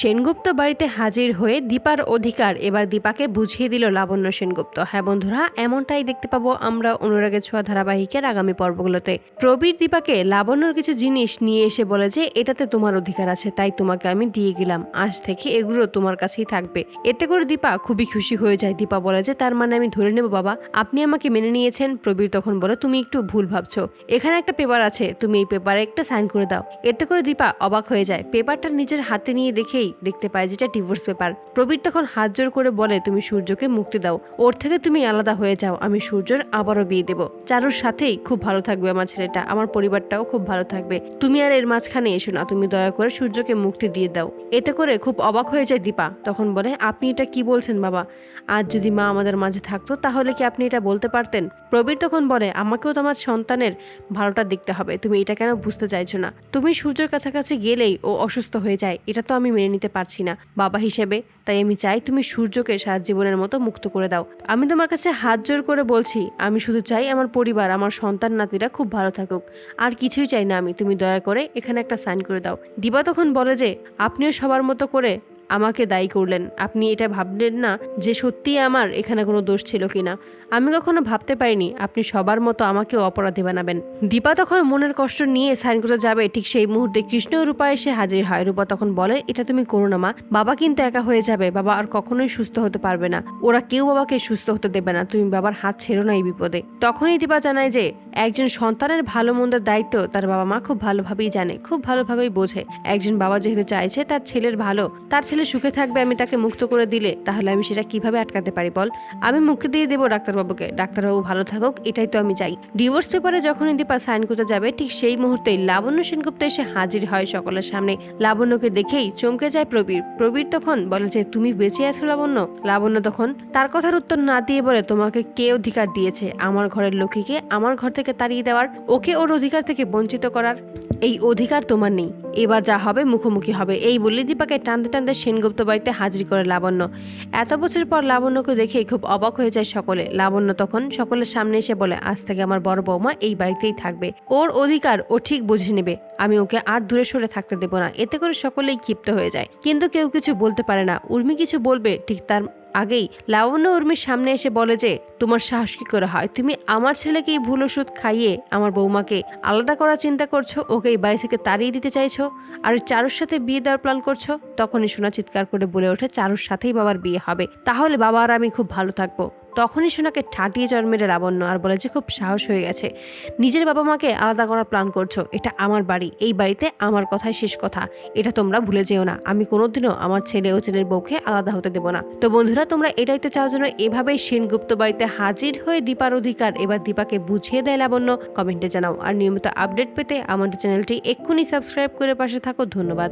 সেনগুপ্ত বাড়িতে হাজির হয়ে দীপার অধিকার এবার দীপাকে বুঝিয়ে দিল লাবণ্য সেনগুপ্ত। হ্যাঁ বন্ধুরা, এমনটাই দেখতে পাবো আমরা অনুরাগের ছোঁয়া ধারাবাহিকের আগামী পর্বগুলোতে। প্রবীর দীপাকে লাবণ্যর কিছু জিনিস নিয়ে এসে বলে যে, এটাতে তোমার অধিকার আছে, তাই তোমাকে আমি দিয়ে গেলাম। আজ থেকে এগুলো তোমার কাছেই থাকবে। এতে করে দীপা খুবই খুশি হয়ে যায়। দীপা বলে যে, তার মানে আমি ধরে নেব বাবা, আপনি আমাকে মেনে নিয়েছেন? প্রবীর তখন বলে, তুমি একটু ভুল ভাবছ। এখানে একটা পেপার আছে, তুমি এই পেপারে একটা সাইন করে দাও। এতে করে দীপা অবাক হয়ে যায়। পেপারটা নিজের হাতে নিয়ে দেখেই দেখতে পায় যেটা ডিভোর্স পেপার প্রবীর তখন হাত জোর করে বলে, তুমি সূর্যকে মুক্তি দাও। ওর থেকে তুমি আলাদা হয়ে যাও। আমি সূর্যর আবারও বিয়ে দেবো। চারুর সাথেই খুব ভালো থাকবে আমার ছেলেটা। আমার পরিবারটাও খুব ভালো থাকবে। তুমি আর এর মাঝখানে এসো না। তুমি দয়া করে সূর্যকে মুক্তি দিয়ে দাও এতে করে খুব অবাক হয়ে যায় দীপা। তখন বলে, আপনি এটা কি বলছেন বাবা? আজ যদি মা আমাদের মাঝে থাকতো, তাহলে কি আপনি এটা বলতে পারতেন প্রবীর তখন বলে, আমাকেও তোমার সন্তানের ভালোটা দেখতে হবে। তুমি এটা কেন বুঝতে চাইছো না? তুমি সূর্যের কাছাকাছি গেলেই ও অসুস্থ হয়ে যায়। এটা তো আমি মেনে নিতে পারছি না। বাবা হিসেবে, তাই আমি চাই তুমি সূর্যকে সারা জীবনের মতো মুক্ত করে দাও। আমি তোমার কাছে হাত জোর করে বলছি, আমি শুধু চাই আমার পরিবার, আমার সন্তান নাতিরা খুব ভালো থাকুক। আর কিছুই চাই না আমি, তুমি দয়া করে এখানে একটা সাইন করে দাও। দিবা তখন বলে যে, আপনিও সবার মতো করে আমাকে দায়ী করলেন। আপনি এটা ভাবলেন না যে সত্যিই আমার এখানে কোনো দোষ ছিল কিনা। আমি কখনো ভাবতে পারিনি আপনি সবার মতো আমাকেও অপরাধী বানাবেন। দীপা তখন মনের কষ্ট নিয়ে সাইন করতে যাবে। ঠিক সেই মুহূর্তে কৃষ্ণ রূপা এসে হাজির হয়। রূপা তখন বলে, এটা তুমি করো না মা। বাবা কিন্তু একা হয়ে যাবে। বাবা আর কখনোই সুস্থ হতে পারবে না। ওরা কেউ বাবাকে সুস্থ হতে দেবে না। তুমি বাবার হাত ছেড়ো না এই বিপদে। তখনই দীপা জানায় যে একজন সন্তানের ভালো মন্দের দায়িত্ব তার বাবা মা খুব ভালোভাবেই জানে, খুব ভালোভাবেই বোঝে। একজন বাবা যেহেতু চাইছে তার ছেলের ভালো, তার ছেলে সুখে থাকবে, আমি তাকে মুক্ত করে দিলে, তাহলে আমি সেটা কীভাবে আটকাতে পারি বল? আমি মুক্তি দিয়ে দেবো ডাক্তারবাবুকে, ডাক্তারবাবু ভালো থাকুক, এটাই তো আমি চাই। ডিভোর্স পেপারে যখনই দীপা সাইন করতে যাবে, ঠিক সেই মুহূর্তেই লাবণ্য সেনগুপ্ত এসে হাজির হয় সকলের সামনে। লাবণ্যকে দেখেই চমকে যায় প্রবীর। প্রবীর তখন বলে যে, তুমি বেঁচে আছো লাবণ্য? লাবণ্য তখন, তার কথার উত্তর না দিয়ে বলে তোমাকে কে অধিকার দিয়েছে? আমার ঘরের লক্ষ্মীকে আমার ঘর থেকে তাড়িয়ে দেওয়ার, ওকে ওর অধিকার থেকে বঞ্চিত করার। এই অধিকার তোমার নেই। এবার যা হবে মুখোমুখি হবে। এই বলে দীপাকে টানতে টানতে সেনগুপ্ত বাড়িতে হাজির করে লাবণ্য। এত বছর পর লাবণ্যকে দেখে খুব অবাক হয়ে যায় সকলে। লাবণ্য তখন সকলের সামনে এসে বলে, আজ থেকে আমার বড় বৌমা এই বাড়িতেই থাকবে। ওর অধিকার ও ঠিক বুঝে নেবে। আমি ওকে আর দূরে সরে থাকতে দেবো না। এতে করে সকলেই ক্ষিপ্ত হয়ে যায়। কিন্তু কেউ কিছু বলতে পারে না। উর্মি কিছু বলবে, ঠিক তার আগেই লাবণ্য উর্মির সামনে এসে বলে যে, তোমার সাহস কি করে হয়? তুমি আমার ছেলেকে এই ভুল ওষুধ খাইয়ে আমার বৌমাকে আলাদা করার চিন্তা করছ? ওকে এই বাড়ি থেকে তাড়িয়ে দিতে চাইছো? আর চারুর সাথে বিয়ে দেওয়ার প্ল্যান করছ? তখনই সোনা চিৎকার করে বলে ওঠে, চারুর সাথেই বাবার বিয়ে হবে। তাহলে বাবা আর আমি খুব ভালো থাকব। তখনই সোনাকে ঠাটিয়ে চর মেরে লাবণ্য আর বলে যে খুব সাহস হয়ে গেছে। নিজের বাবা মাকে আলাদা করার প্ল্যান করছ। এটা আমার বাড়ি। এই বাড়িতে আমার কথাই শেষ কথা। এটা তোমরা ভুলে যেও না। আমি কোনোদিনও আমার ছেলে ও ছেলের বউকে আলাদা হতে দেবো না। তো বন্ধুরা, তোমরা এটাই তো চাও যেন এভাবেই সেনগুপ্ত বাড়িতে হাজির হয়ে দীপার অধিকার এবার দীপাকে বুঝিয়ে দেয় লাবণ্য। কমেন্টে জানাও। আর নিয়মিত আপডেট পেতে আমাদের চ্যানেলটি এক্ষুনি সাবস্ক্রাইব করে পাশে থাকো। ধন্যবাদ।